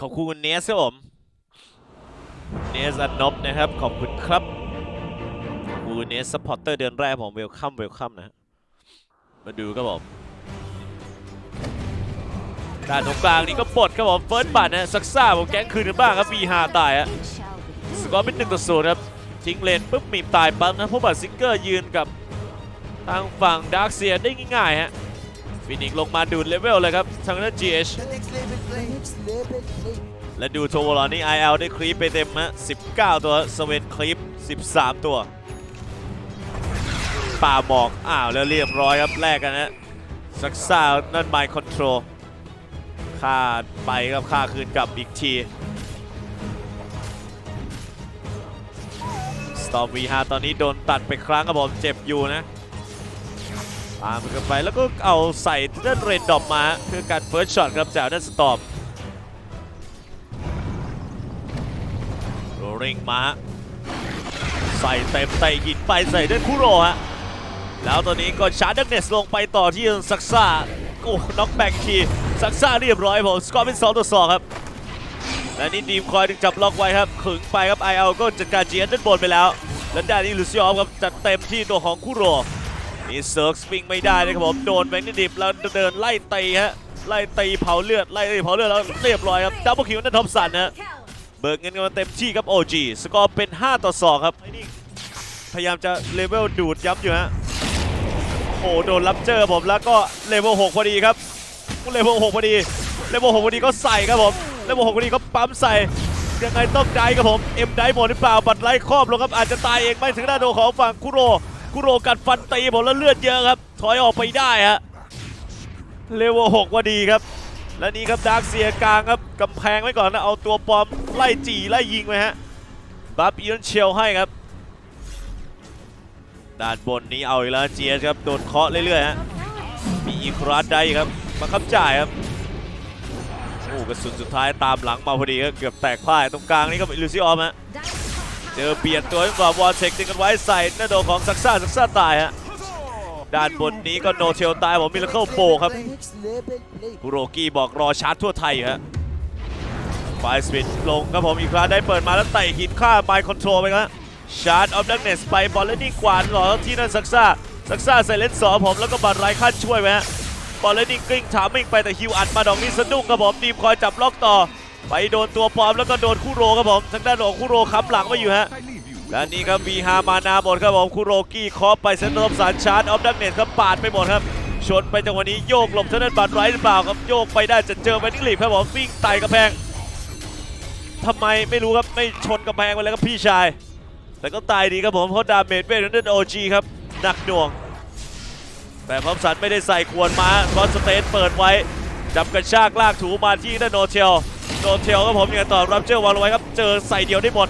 ขอบคุณเนสครับผม เนสอันนบนะครับ ขอบคุณครับบคุณเนสสปอร์เตอร์เดือนแรกผมเวลคัมเวลคัมนะมาดูครับผมด้านตรงกลางนี่ก็ปลดครับผมเฟิร์สบัตนะซักซ่าผมแก๊งคืนกันบ้างครับ V5 ตายฮะสกอร์เป็นหนึ่งต่อศูนย์ครับทิ้งเลนปุ๊บมีบตายปั๊บนะเพราะบัตซิงเกอร์ยืนกับ ทางฝั่งดาร์คเซียได้ง่ายๆฮะฟินิกซ์ลงมาดูดเลเวลเลยครับทางด้าน GH The next level play. The next level play. และดูโทวลอนนี่ IL ได้คลีปไปเต็มฮะ19 ตัวสเวนคลีป 13 ตัวป่าหมอก อ้าวแล้วเรียบร้อยครับแลกกันนะซักซ่านั่นไมค์คอนโทรลค่าไปครับค่าคืนกลับอีกทีสตอม V5 ตอนนี้โดนตัดไปครั้งครับผมเจ็บอยู่นะ ตามกันไปแล้วก็เอาใส่ด้านเรนดอปมาคือการเฟิร์สช็อตครับจากด้านสตอมโรริงมาใส่เต็มเตะหินไปใส่ด้วยคุโรฮะแล้วตอนนี้ก็ชาร์ดเนสลงไปต่อที่ซักซ่าโอ้น็อกแบ็กทีซักซ่าเรียบร้อยผมสกอร์เป็น2ต่อ2ครับและนี่ดีมคอยดึงจับล็อกไว้ครับขึงไปครับไอเอลก็จัดการเจียนด้านบนไปแล้ว แล้วด้านนี้ลูซิออฟครับจัดเต็มที่ตัวของคุโร นี่เซิร์กสปริงไม่ได้เลยครับผมโดนแบงค์ดิบแล้วเดินไล่ตีฮะไล่ตีเผาเลือดไล่ตีเผาเลือดแล้วเรียบร้อยครับดับเบิลคิวนั่นท็อปสันนะเบิกเงินกันมาเต็มที่ครับ OG สกอร์เป็น 5 ต่อ 2 ครับพยายามจะเลเวลดูดย้ำอยู่ฮะโอ้โหโดนรับเจอผมแล้วก็เลเวล6พอดีครับเลเวล6พอดีเลเวล6พอดีก็ใส่ครับผมเลเวล6พอดีก็ปั๊มใส่ยังไงต้องได้ครับผมเอ็มได้หมดหรือเปล่าบัตรไล่ครอบลงครับอาจจะตายเองไม่ถึงด้านโดของฝั่งคุโร คุโรกัดฟันตีผมแล้วเลือดเยอะครับ ถอยออกไปได้ฮะเลเวล6พอดีครับ และนี่ครับดาร์คเซียกลางครับกำแพงไว้ก่อนนะ เอาตัวปอมไล่จีไล่ยิงไว้ฮะบัฟอีนเชลให้ครับด้านบนนี้เอาอีกแล้วเจียสครับโดนเคาะเรื่อยๆฮะมีอีกรัสได้ครับมาคับจ่ายครับโอ้กระสุนสุดท้ายตามหลังมาพอดีก็เกือบแตกพ่ายตรงกลางนี่ก็เป็นลูซิออมฮะ เจอเปลี่ยนตัวให้กับวอลเช็คดึงกันไว้ใส่หน้าโดของซักซ่าซักซ่าตายฮะด้านบนนี้ก็โนเชลตายผมมิลเคิลโปครับคุโรกี้บอกรอชาร์จทั่วไทยฮะไฟสปิดลงครับผมอีกครั้งได้เปิดมาแล้วไต่หินฆ่าไมค์คอนโทรลไปครับชาร์จออฟดักเนสไปบอลเลนนิ่กวาดหรอที่นั่นซักซ่าซักซ่าใส่เลนส์สองผมแล้วก็บัตรไร้ขั้นช่วยไว้ฮะบอลเลนนิ่กลิ้งถามมิ่งไปแต่ฮิวอัดมาดอกนี้สะดุ้งครับผมดีมคอยจับล็อกต่อ ไปโดนตัวปลอมแล้วก็โดนคู่โรครับผมทางด้านของคู่โรค้ำหลังไว้อยู่ฮะและนี่ครับ V5 มานาหมดครับผมคุโรกี้คอไปเซนเตอร์ทอมสันชาร์จออฟดักเนตครับปาดไปหมดครับชนไปจังหวะนี้โยกหลบทางด้านบัตรไรหรือเปล่าครับโยกไปได้จะเจอแมนนิงลีฟครับผมวิ่งไต่กระแพงทำไมไม่รู้ครับไม่ชนกระแพงไปเลยครับพี่ชาย แต่ก็ตายดีครับผมเพราะดาเมจเวทนั้นโอจีครับหนักหน่วง แต่พรอมสันไม่ได้ใส่ควรมาคอนสเตนเปิดไว้จับกระชากลากถูมาที่ด้านโนเทล โดนเทลครับผมยังไงต่อรับเจอวางลงไว้ครับ เจอใส่เดียวได้หมด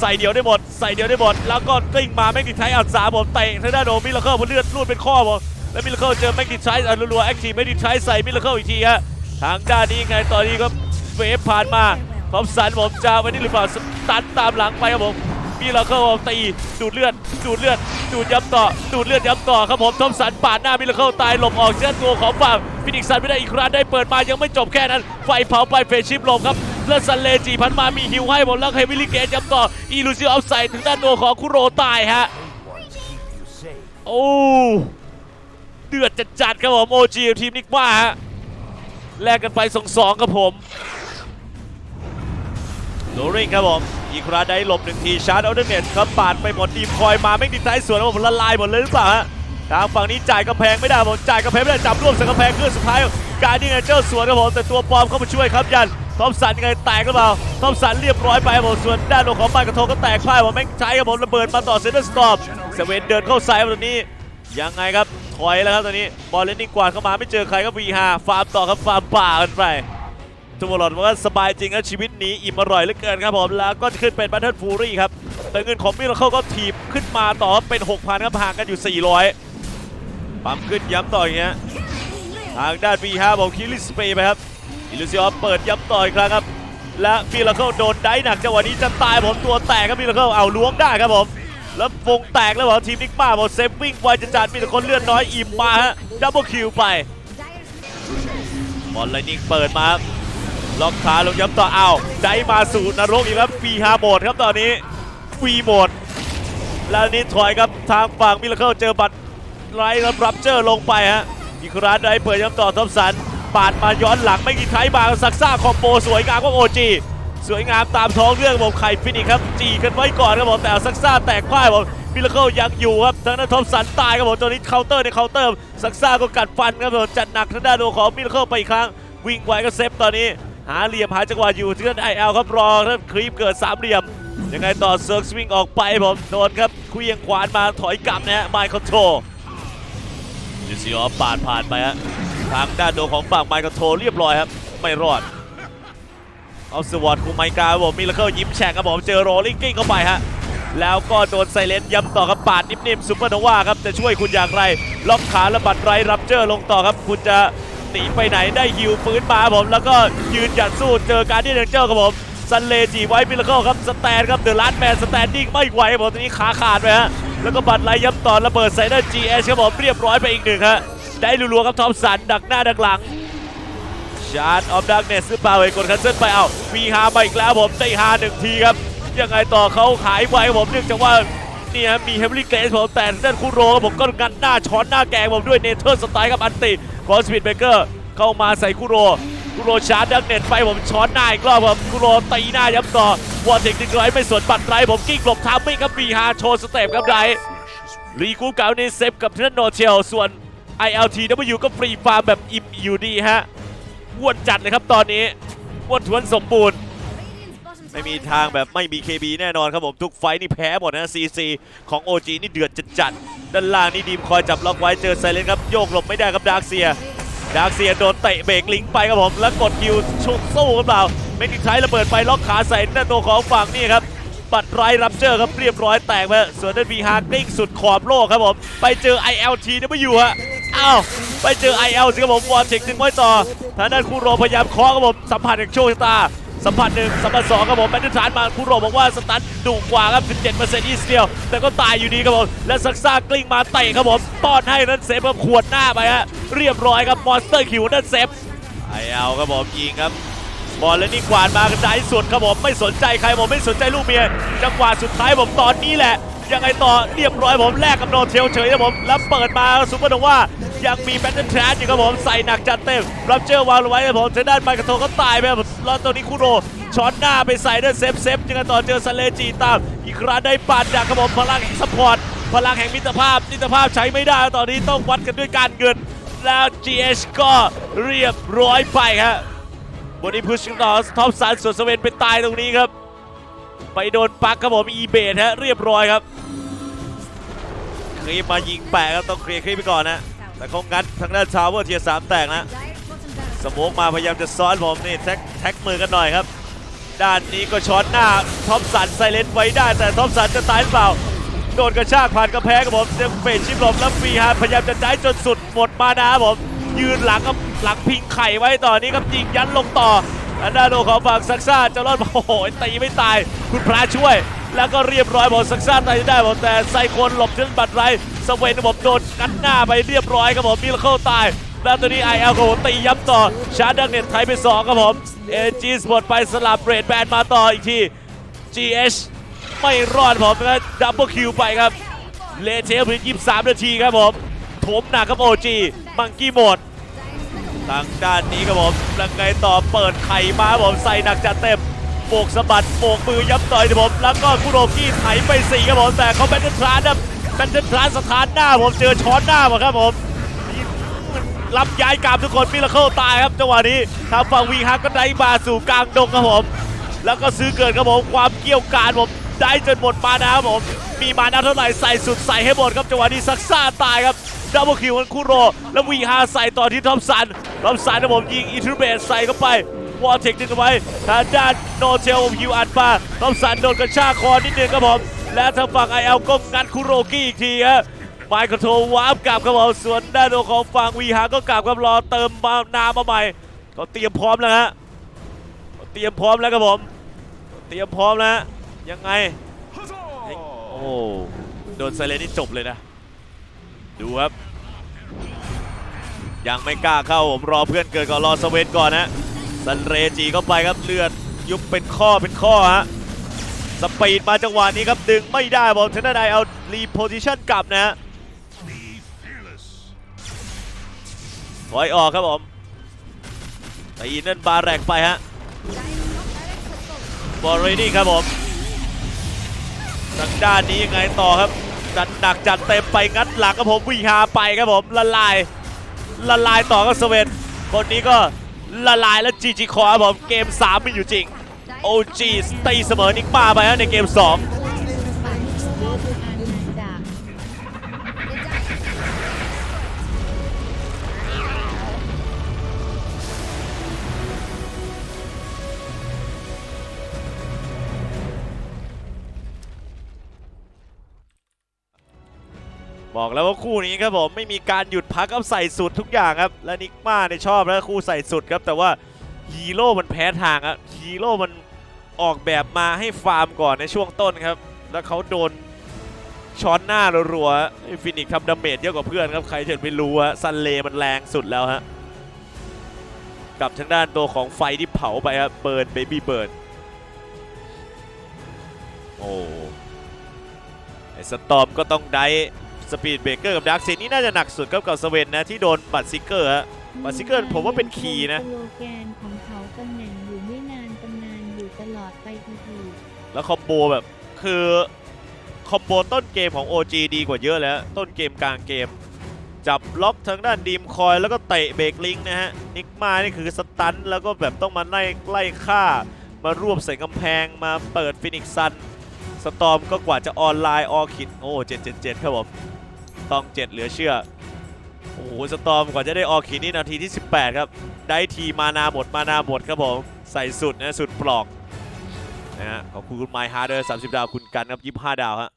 ใส่เดียวได้หมด ใส่เดียวได้หมด แล้วก็กลิ้งมาแม็กติไทอัดสาผมเตะทางด้านโดมิลเคิลผมเลือดรูดเป็นข้อผมแล้วมิลเคิลเจอแม็กติไทอัดรัวๆแอคทีฟแม็กติไทใส่มิลเคิลอีกทีฮะทางด้านนี้ยังไงตอนนี้ก็เวฟผ่านมาพร้อมสันผมจะไว้นี่หรือเปล่าตันตามหลังไปครับผม มิลเคิลตีดูดเลือดดูดเลือดดูดย้ำต่อดูดเลือดย้ำต่อครับผมทอมสันปาดหน้ามิลเคิลตายหลบออกเชือตัวของฝั่งฟินิกซ์ซันไม่ได้อีกครั้งได้เปิดมายังไม่จบแค่นั้น ไฟเผาไปเฟรชิปหลบครับแล้วซันเลจีพันมามีฮิวให้ผมแล้วเฮมิลิเกตย้ำต่ออีลูซิโอเอฟใส่ถึงด้านตัวของคุโรตายฮะโอ้เดือดจัดๆครับผมโอจีทีมนิกมาฮะแลกกันไปสองสองครับผม โลริงครับผมอีกคราได้หลบหนึ่งทีชาร์จเอาเดอร์เน็ตครับปาดไปหมดดีมคอยมาไม่ติดท้ายสวนแล้วผมละลายหมดเลยหรือเปล่าฮะทางฝั่งนี้จ่ายกระแพงไม่ได้ผมจ่ายกระแพงไม่ได้จับร่วมใส่กระแพงขึ้นสุดท้ายการที่ไงเจ้าสวนครับผมแต่ตัวปลอมเข้ามาช่วยครับยันทอมสันยังไงแตกหรือเปล่าทอมสันเรียบร้อยไปผมส่วนด้านของไมค์กระโทก็แตกพ่ายผมแม่งใช้ครับผมระเบิดมาต่อเซนเตอร์สตอมเซเว่นเดินเข้าซ้ายมาตรงนี้ยังไงครับถอยแล้วครับตอนนี้บอลเลนนิ่งกวาดเข้ามาไม่เจอใครก็ V5 ฟาร์มต่อครับฟาร์มป่ากันไป ทุกคนบอกว่าสบายจริงครับชีวิตนี้อิ่มอร่อยเหลือเกินครับผมแล้วก็ขึ้นเป็นบัตเทิลฟูรี่ครับแต่เงินของมิลเขาก็ถีบขึ้นมาต่อเป็น 6,000ครับห่างกันอยู่ 400 ปั๊มขึ้นย้ำต่ออย่างเงี้ยทางด้าน V5 บอกคิริสเปย์ไปครับอิลูซิออนเปิดย้ำต่ออีกครั้งครับ และมิลเคิลโดนได้หนักจังหวะนี้จะตายผมตัวแตกครับมิลเคิลเอาล้วงได้ครับผมแล้ววงแตกแล้วบอกทีมนิกมาบอกเซฟวิ่งไวจะจัดมีแต่คนเลือดน้อยอิ่มมาฮะดับเบิลคิวไปบอลไลนิ่งเปิดมาครับ ล็อกขาลงย้ำต่ออ้าวได้มาสู่นรกอีกครับปีฮาโหมดครับตอนนี้วีโหมด แล้วนี่ถอยครับทางฝั่งมิลเคิลเจอบัตรไรรับรับเจอลงไปฮะอีกครั้งได้เปิดย้ำต่อทอมสันปาดมาย้อนหลังไม่กี่ไทยมาซักซ่าคอมโบสวยงามก็โอจีสวยงามตามท้องเรื่องผมไข่ฟินิกครับจีกันไว้ก่อนครับผมแต่ซักซ่าแตกพ่ายผมมิลเคิลยังอยู่ครับทางด้านทอมสันตายครับผมตัวนี้เคาน์เตอร์ในเคาน์เตอร์ซักซ่าก็กัดฟันครับผมจัดหนักทางด้านของมิลเคิลไปอีกครั้งวิ่งไวก็เซฟตอนนี้ หาเหลี่ยมหาจังหวะอยู่ที่นั่นไอเอลครับรอท่านครีปเกิดสามเหลี่ยม ยังไงต่อเซิร์ฟสวิงออกไปผมโดนครับคุยงขวานมาถอยกลับนะฮะไมค์คอนโทรยูซีออฟปาดผ่านไปฮะทางด้านโดของฝั่งไมค์คอนโทรเรียบร้อยครับ ไม่รอดเอาสวอตคุมไมกาครับผมมิลเคิลยิ้มแฉกครับผมเจอโรลลิงกิ้งเข้าไปฮะแล้วก็โดนไซเลนย้ำต่อครับปาดนิ่มๆซุปเปอร์โนวาครับจะช่วยคุณอย่างไร ล็อกขาและบัดไรรับเจอลงต่อครับ คุณจะ หนีไปไหนได้ฮิวฟื้นมาผมแล้วก็ยืนหยัดสู้เจอการที่เดนเจอร์ครับผมซันเลจีไว้มิลเคิลครับสแตนครับเดอะลัสแมนสแตนดิ้งไม่ไหวผมตอนนี้ขาขาดไปฮะแล้วก็บัดไรย้ำต่อระเบิดใส่ด้าน GS ครับผมเรียบร้อยไปอีกหนึ่งฮะได้รัวๆครับทอมสันดักหน้าดักหลังชาร์ดออฟดักเนสหรือเปล่าเอกดคันเซิลไปเอามีฮามาอีกแล้วผมได้ฮาหนึ่งทีครับยังไงต่อเขาขายไวผมเนื่องจากว่านี่ฮะมีเฮมลี่เกรสผมแต่ด้านคูโรผมก็งันหน้าช้อนหน้าแกงผมด้วยเนเธอร์สไตล์ครับอันติ คอสปิดเบเกอร์เข้ามาใส่คูโรคูโรชาร์ดดักเนตไปผมช้อนหน้าอีกรอบผมคูโรตีหน้าย้ำต่อวอร์เทคดึงไรไม่สวนปัดไรผมกิ้งหลบทามมิ่งครับมีฮาโชว์สเต็ปครับไรรีคูเก่าในเซฟกับเทนโนเชลส่วน ILTW ก็ฟรีฟาร์มแบบอิ่มอยู่ดีฮะอ้วนจัดเลยครับตอนนี้อ้วนทวนสมบูรณ์ ไม่มีทางแบบไม่มี KB แน่นอนครับผมทุกไฟนี่แพ้หมดนะ CC ของ OG นี่เดือดจัดจัดๆด้านล่างนี่ดีมคอยจับล็อกไว้เจอไซเลนครับโยกหลบไม่ได้ครับดาร์กเซียดาร์กเซียโดนเตะเบรกลิงก์ไปครับผมแล้วกดคิวชุดสู้กันเปล่าเมกิไทระเบิดไปล็อกขาใส่หน้าตัวของฝั่งนี่ครับบัตรไรรับเจอครับเรียบร้อยแตกไปส่วนด้านวีฮาร์กิ้งสุดขอบโลกครับผมไปเจอ ILTW ฮะอ้าวไปเจอ IL สิครับผมวอลเทคดึงไว้ต่อทางด้านคูโรพยายามเคาะครับผมสัมผัสกับโชคชะตา สัมผัสหนึ่งสัมผัสสองครับผมแบนดูฐานมาคุโรบอกว่าสตันดุกว่าครับ 17%อีสเดียว แต่ก็ตายอยู่ดีครับผม และซักซ่ากลิ้งมาเตะครับผมป้อนให้นั่นเซฟครับขวดหน้าไปฮะเรียบร้อยครับมอนสเตอร์คิวนั่นเซฟไอเอาครับผมยิงครับบอลแล้วนี่กวาดมากระจายสุดครับผมไม่สนใจใครผมไม่สนใจลูกเมียจังหวะสุดท้ายผมตอนนี้แหละ ยังไงต่อเรียบร้อยผมแลกกับโนเทลเฉยครับผม แล้วเปิดมาซูเปอร์โนว่ายังมีแบทเทิลแทรนอยู่ครับผม ใส่หนักจัดเต็มรับเจอวางไว้ครับผมทางด้านไมค์กระโทก็ตายไปครับแล้วตัวนี้คุโรช้อนหน้าไปใส่ด้านเซฟเซฟยังไงต่อเจอซาเลจีตาม อีกครั้งได้ปาดจากครับผมพลังแห่งสปอร์ตพลังแห่งมิตรภาพมิตรภาพใช้ไม่ได้ตอนนี้ต้องวัดกันด้วยการเงินแล้ว GH ก็เรียบร้อยไปครับบนนี้พุชต่อท็อปสันส่วนสเวนไปตายตรงนี้ครับ ไปโดนปักครับผมอีเบทฮะเรียบร้อยครับครีมมายิงแปะครับต้องเคลียร์ครีมไปก่อนนะแต่เขางัดทางด้านชาวเวอร์เทียสามแตกนะสโมกมาพยายามจะซ้อนผมนี่แท็กแท็กมือกันหน่อยครับ ด้านนี้ก็ช็อตหน้าท็อปสันไซเลนไว้ได้แต่ท็อปสันจะตายหรือเปล่าโดนกระชากผ่านกระแพงครับผมเจะเฟชิปหลบแล้วฟีฮาพยายามจะได้จนสุดหมดมานะครับผมยืนหลังกับหลังพิงไข่ไว้ต่อนนี้ครับยิงยันลงต่อ อันด้าโดของฝั่งซักซ่าจะรอดโอ้โหตีไม่ตาย คุณพระช่วย แล้วก็เรียบร้อยบอกซักซ่าตายได้บอกแต่ไซโคนหลบจนบัตรไรสเวนผมโดนกันหน้าไปเรียบร้อยครับผมมิลเคิลตายแล้วตัวนี้ไอเอลครับผมตีย้ำต่อชาร์ดดังเน็ตไทยไปสองครับผมเอจีสหมดไปสลับเรดแบนมาต่ออีกที GH ไม่รอดผมนะดับเบิลคิวไปครับเลเทลเพียง23 นาทีครับผม โถมหนักครับโอจีมังกี้หมด ทางด้านนี้ครับผมยังไงต่อเปิดไข่มาผมใส่หนักจัดเต็มโบกสะบัดโบกมือย้ำต่อยครับผมแล้วก็คุโรกี้ไถไปสี่ครับผมแต่เขาแบนเทนทรานครับแบนเทนทรานสถานหน้าผมเจอช้อนหน้าหมครับผมรับย้ายกามทุกคนมิลเคิลตายครับจังหวะนี้ทางฝั่งวีฮักก็ได้มาสู่กลางดงครับผม แล้วก็ซื้อเกิดครับผมความเกี่ยวกาดผมได้จนหมดมานะครับผมมีมานาเท่าไหร่ใส่สุดใส่ให้หมดครับจังหวะนี้ซักซ่าตายครับดับเบิลคิวของคุโร แล้ววีฮาใส่ต่อที่ทอมสัน ทอมสันนะผมยิงอินทรูเบสใส่เข้าไปวอลเทคดึงเอาไว้ทางด้านโนเทลฮิวอัดมาทอมสันโดนกระชากคอนิดนึงครับผมและทางฝั่งไอเอลก็งัดคุโรกี้อีกทีฮะไมค์คอนโทรวาร์ปกลับครับผมส่วนด้านของฝั่งวีฮาก็กลับครับรอเติมมานามาใหม่เขาเตรียมพร้อมแล้วฮะเขาเตรียมพร้อมแล้วครับผมเตรียมพร้อมแล้วยังไงโอ้โหโดนไซเลนนี่จบเลยนะ ดูครับ ยังไม่กล้าเข้าผมรอเพื่อนเกิดก่อนรอสเวนก่อนนะซันเรจีเข้าไปครับเลือดยุบเป็นข้อเป็นข้อฮะสปีดมาจังหวะนี้ครับดึงไม่ได้บอลเทนไดเอารีโพซิชันกลับนะฮะถอยออกครับผมตีนั่นบาแรกไปฮะบอลเรนี่ครับผมทางด้านนี้ยังไงต่อครับจัดหนักจัดเต็มไปงัดหลังครับผมวิ่งหาไปครับผมละลาย ละลายต่อกับสเวนคนนี้ก็ละลายแล้วจีจีคอครับผมเกม 3 มีอยู่จริง OG ตีเสมอนิกป้าไปฮะในเกม 2 บอกแล้วว่าคู่นี้ครับผมไม่มีการหยุดพักครับใส่สุดทุกอย่างครับ และนิกมาเนี่ยชอบแล้วคู่ใส่สุดครับ แต่ว่าฮีโร่มันแพ้ทางครับฮีโร่มันออกแบบมาให้ฟาร์มก่อนในช่วงต้นครับ แล้วเขาโดนช้อนหน้ารัวๆฟินิกทำดาเมจเยอะกว่าเพื่อนครับใครจะไม่รู้ฮะซันเลมันแรงสุดแล้วฮะกับทางด้านตัวของไฟที่เผาไปครับเบิร์นเบบี้เบิร์นโอ้ไอสตอมก็ต้องได้ สปีดเบรกเกอร์กับดาร์กเซนนี่น่าจะหนักสุดครับกับสเวนนะที่โดนบัตรซิกเกอร์ฮะบัตรซิกเกอร์ผมว่าเป็นคีย์นะสโลแกนของเขาตำแหน่งอยู่ไม่นานตำนานอยู่ตลอดไปทีทีแล้วคอมโบแบบคือคอมโบต้นเกมของ OG ดีกว่าเยอะแล้ว ต้นเกมกลางเกม จับล็อกทางด้านดีมคอยแล้วก็เตะเบรกลิงก์นะฮะนิกมานี่คือสตันแล้วก็แบบต้องมาไล่ไล่ฆ่ามารวบใส่กำแพงมาเปิดฟินิกซันสตอมก็กว่าจะออนไลน์ออคิดโอ้777ครับผม ตอง7เหลือเชื่อ โอ้โห สตอมกว่าจะได้ออกขีนี่นาทีที่ 18 ครับ ได้ทีมานาหมดมานาหมดครับผม ใส่สุดนะ สุดปลอกนะฮะขอบคุณคุณไมฮาร์เดอร์30ดาวคุณกันครับ25ดาวฮะ